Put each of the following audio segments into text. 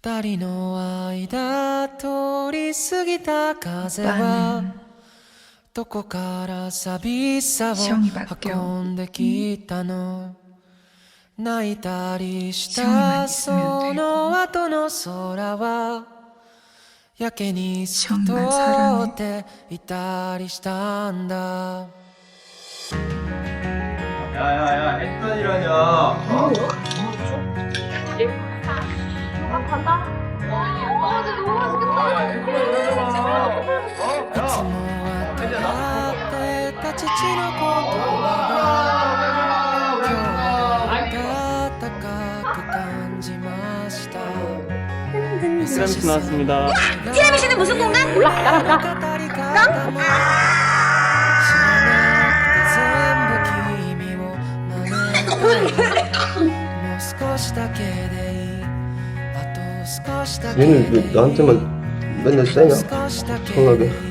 二人の間通り過ぎた風は 오빠는 どこから寂しさを 시험이 바뀌어. 運んできたの泣いたりし 시험이만 た 있으면 その後の空はやけに透き通 시험만 사랑해. っていたりしたんだ 야야야 액션이라냐「 티라미수 나왔습니다. 티라미슈는 무슨 공간? 몰라. 따라가 얘는 왜 나한테만 맨날 세냐? 성하게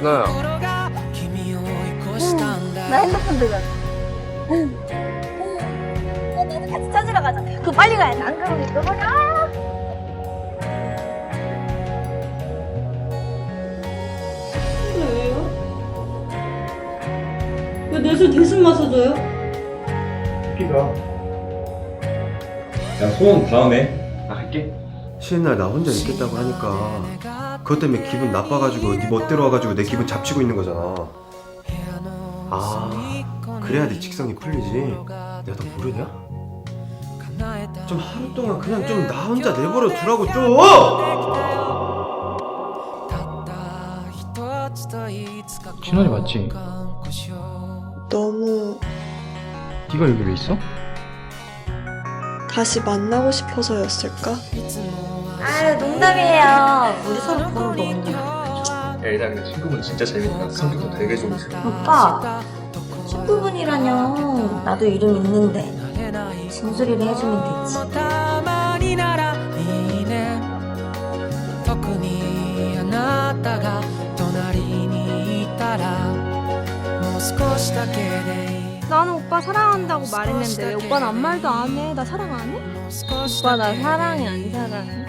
진아야 나 핸드폰 들면 어, 나도 같이 찾으러 가자 그 빨리 가야 돼 안 그러면 너가 아! 왜내술 대신 마셔줘요? 야 소원 다음에 나 할게 쉬는 날 나 혼자 있겠다고 하니까 그것 때문에 기분 나빠가지고 네 멋대로 와가지고 내 기분 잡치고 있는 거잖아 아 그래야 네 직성이 풀리지 내가 너 모르냐? 좀 하루 동안 그냥 좀 나 혼자 내버려 두라고 좀! 진원이 맞지? 너무 네가 여기 왜 있어? 다시 만나고 싶어서였을까? 아유 농담이에요 우리 서로 보는 거 없냐 야 일단 근데 친구분 진짜 재밌다 성격도 되게 좋으시고 오빠 친구분이라뇨 나도 이름 있는데 진소리를 해주면 되지 たまにならいいね特にあなたが隣にいたらもう少しだけでいい 나는 오빠 사랑한다고 말했는데 왜 오빠는 아무 말도 안 해? 나 사랑 안 해? 오빠 나 사랑해 안 사랑해?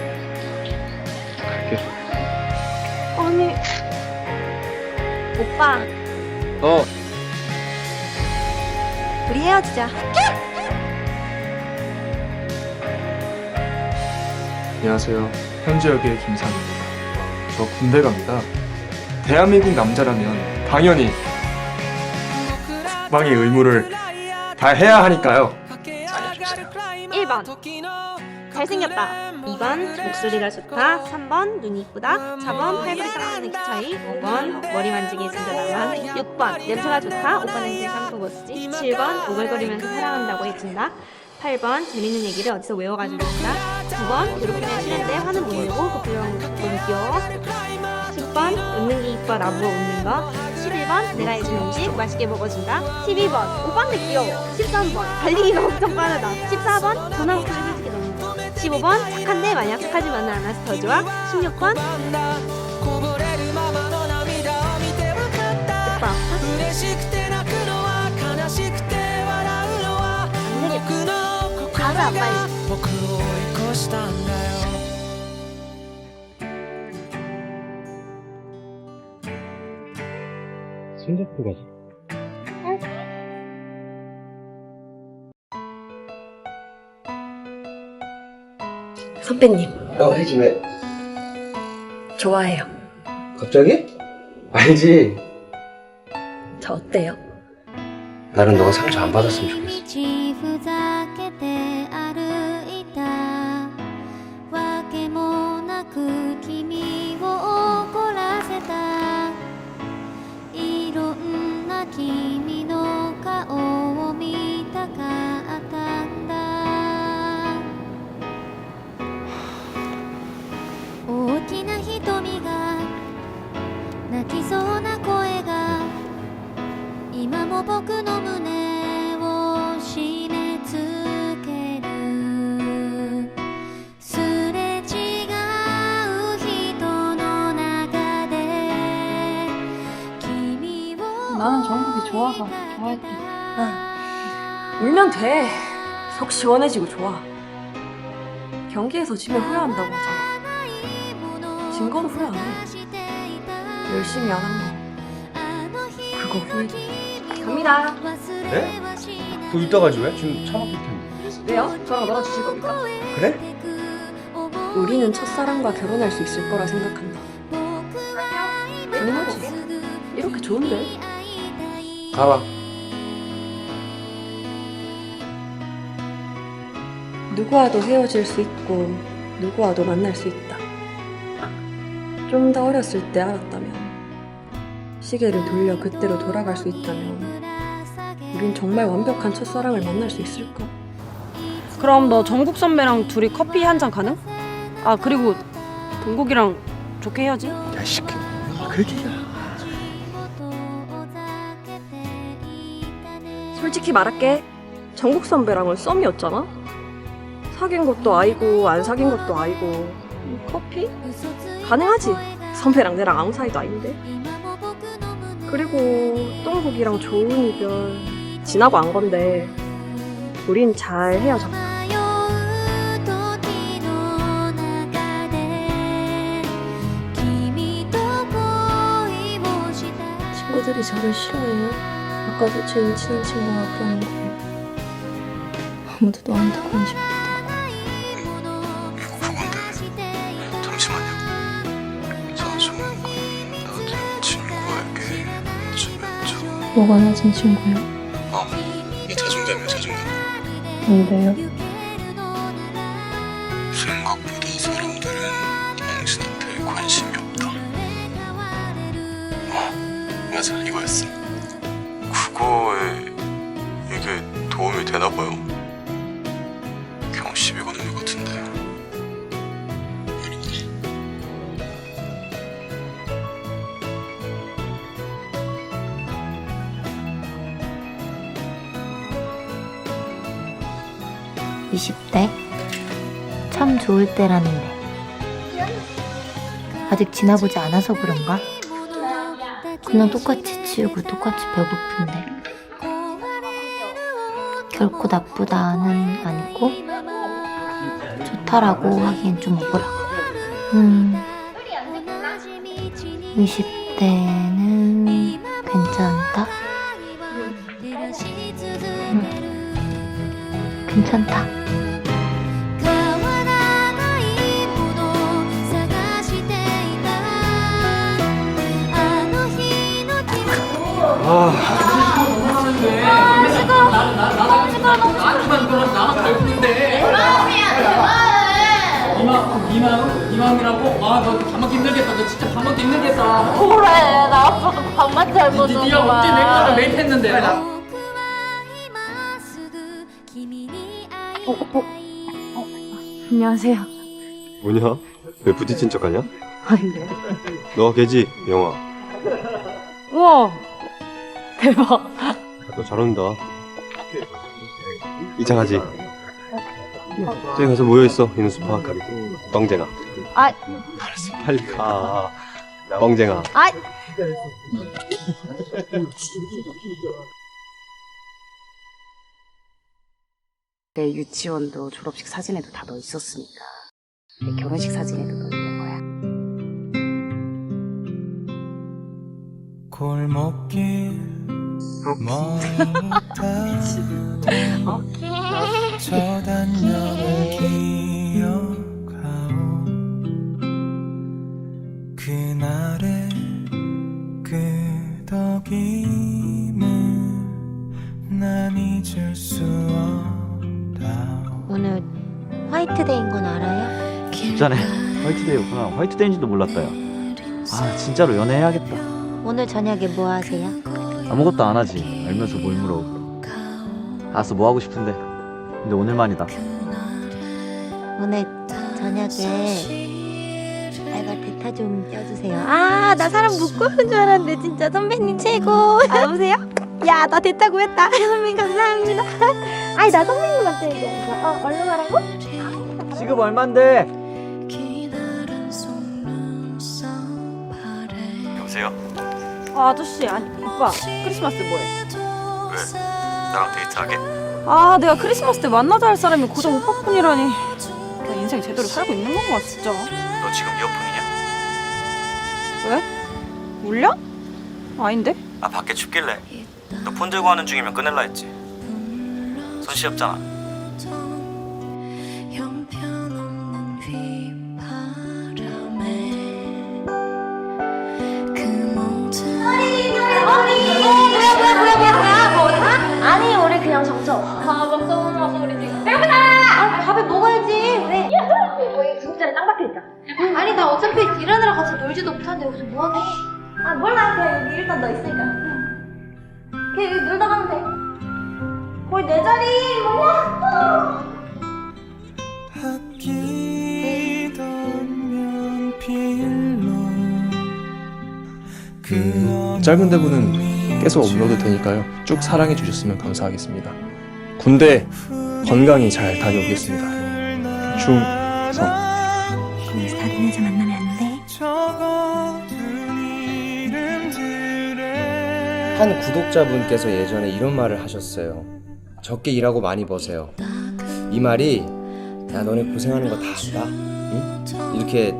오빠. 어. 우리 헤어지자. 안녕하세요. 현지 역의 김상입니다. 저 군대 갑니다. 대한민국 남자라면 당연히 국방의 의무를 다 해야 하니까요. 1번. 잘생겼다 2번 목소리가 좋다. 3번 눈이 이쁘다. 4번 팔벌이 따라하는 키 차이. 5번 머리 만지기 진짜 나만. 6번 냄새가 좋다. 오빠 냄새 샴푸 못 쓰지. 7번 오글거리면서 사랑한다고 해준다. 8번 재밌는 얘기를 어디서 외워가지고 한다. 9번 괴롭히면 싫은데 화는 못 내고 그 표정 너무 귀여워. 10번 웃는 게 이뻐. 나보고 웃는 거. 11번 내가 해준 음식 맛있게 먹어준다. 12번 오빠인데 귀여워. 13번 달리기가 엄청 빠르다. 14번 전화부터 솔직히 너무 좋아 15번? 착한데 마냥 착하지만은 않아서 더 좋아? 16번? 가자 빨리. 승자표가 선배님, 어, 혜지 왜? 좋아해요. 갑자기? 알지. 저 어때요? 나는 너가 상처 안 받았으면 좋겠어. 좋아서 좋아했대. 울면 돼. 속 시원해지고 좋아. 경기에서 지면 후회한다고 하잖아. 진 거는 후회 안 해. 열심히 안 한 거. 그거 후회돼. 갑니다. 네? 또 이따 가지 왜? 지금 차 막힐 텐데. 왜요? 저랑 놀아주실 겁니까? 그래? 우리는 첫사랑과 결혼할 수 있을 거라 생각한다. 당연하지. 이렇게 좋은데? 가봐. 누구와도 헤어질 수 있고 누구와도 만날 수 있다. 좀 더 어렸을 때 알았다면 시계를 돌려 그때로 돌아갈 수 있다면 우린 정말 완벽한 첫사랑을 만날 수 있을까? 그럼 너 정국 선배랑 둘이 커피 한 잔 가능? 아 그리고 동국이랑 좋게 헤어지? 야, 씨. 그 얘기 솔직히 말할게. 정국 선배랑은 썸이었잖아? 사귄 것도 아니고, 안 사귄 것도 아니고. 뭐 커피? 가능하지? 선배랑 내랑 아무 사이도 아닌데. 그리고 똥국이랑 좋은 이별. 지나고 안 건데, 우린 잘 헤어졌다. 친구들이 저를 싫어해요. 아까도 제일 친한 친구가 그러는 거예요. 아무도 너한테 관심 잠시만요. 저좀 낮은 친구에게. 뭐가 낮은 친구야? 어, 이 자존감이야 자존감. 뭔데요? 되나 봐요. 시비 거는 것 같은데. 이십 대 참 좋을 때라는데 아직 지나보지 않아서 그런가? 그냥 똑같이 치우고 똑같이 배고픈데 결코 나쁘다는 아니고 좋다라고 하기엔 좀 억울하고. 음. 20대는 괜찮다? 음, 괜찮다. 変 이만 이만이라고 아너 밥 먹기 힘들겠다 너 진짜 밥 먹기 힘들겠다 그래 나 아빠도 밥만 잘 니- 니- 니가 언제 내 거를 웨이트 했는데 僕は今すぐ君に会いたい 안녕하세요. 뭐냐? 왜 부딪힌 척하냐? 아닌데. 너가 걔지 영화. 우와 대박 너 잘한다. 이차 가지. 저기 가서 모여있어, 이누스파. 뻥쟁아. 아. 알았어, 빨리 가. 뻥쟁아. 아, 내 유치원도 졸업식 사진에도 다 너 있었으니까 내 결혼식 사진에도 너 있는 거야. 골목길 그날의 끄덕임을 난 잊을 수 없다 오늘 화이트데이인 건 알아요? 진짜네. 화이트데이였구나. 화이트데이인지도 몰랐다요. 아 진짜로 연애해야겠다. 오늘 저녁에 뭐 하세요? 아무것도 안 하지 알면서 뭘 물어보고 알았어 뭐 하고 싶은데 근데 오늘만이다 오늘 저녁에 알바 대타 좀 껴주세요. 아, 나 사람 묻고 하는 줄 알았는데 진짜 선배님 최고. 아, 여보세요? 야, 나 대타 구했다. 선배님 감사합니다. 아니, 나 선배님한테 얘기하는 거. 어, 얼른 하라고? 지금 얼만데? 여보세요? 아, 아저씨 아니 오빠 크리스마스 뭐해? 왜? 나랑 데이트하게? 아 내가 크리스마스 때 만나자 할 사람이 고작 오빠뿐이라니 나 인생 제대로 살고 있는 건가 진짜 너 지금 이어폰이냐? 왜? 울려? 아닌데? 아 밖에 춥길래 너 폰 들고 하는 중이면 끊을라 했지 손 시렵잖아 구독자리 짱 박혀있다. 아니 나 어차피 일하느라 같이 놀지도 못하는데 여기서 뭐하게 아 몰라. 그냥 여기 일단 너 있으니까. 그냥 여기 놀다 가면 돼. 거의 내 자리. 연필로 그 짧은 대본은 계속 업로드 되니까요. 쭉 사랑해 주셨으면 감사하겠습니다. 군대 건강히 잘 다녀오겠습니다. 충성. 인스타그램에서 만나면 안 돼? 한 구독자분께서 예전에 이런 말을 하셨어요. 적게 일하고 많이 버세요. 이 말이 야 너네 고생하는 거 다 안다. 응? 이렇게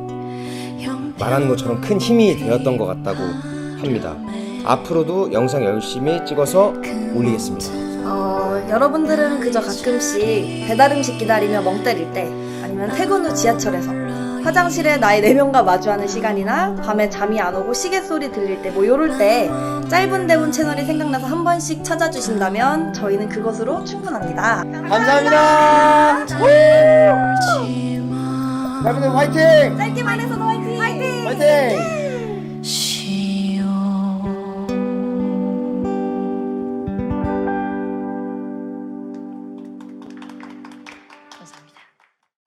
말하는 것처럼 큰 힘이 되었던 것 같다고 합니다. 앞으로도 영상 열심히 찍어서 올리겠습니다. 어, 여러분들은 그저 가끔씩 배달 음식 기다리며 멍 때릴 때 아니면 퇴근 후 지하철에서 화장실에 나의 내면과 마주하는 시간이나 밤에 잠이 안 오고 시계 소리 들릴 때 뭐 요럴 때 짧은 대본 채널이 생각나서 한 번씩 찾아주신다면 저희는 그것으로 충분합니다. 감사합니다. 여러분들 화이팅! 짧게만 해서도 화이팅! 화이팅! 화이팅!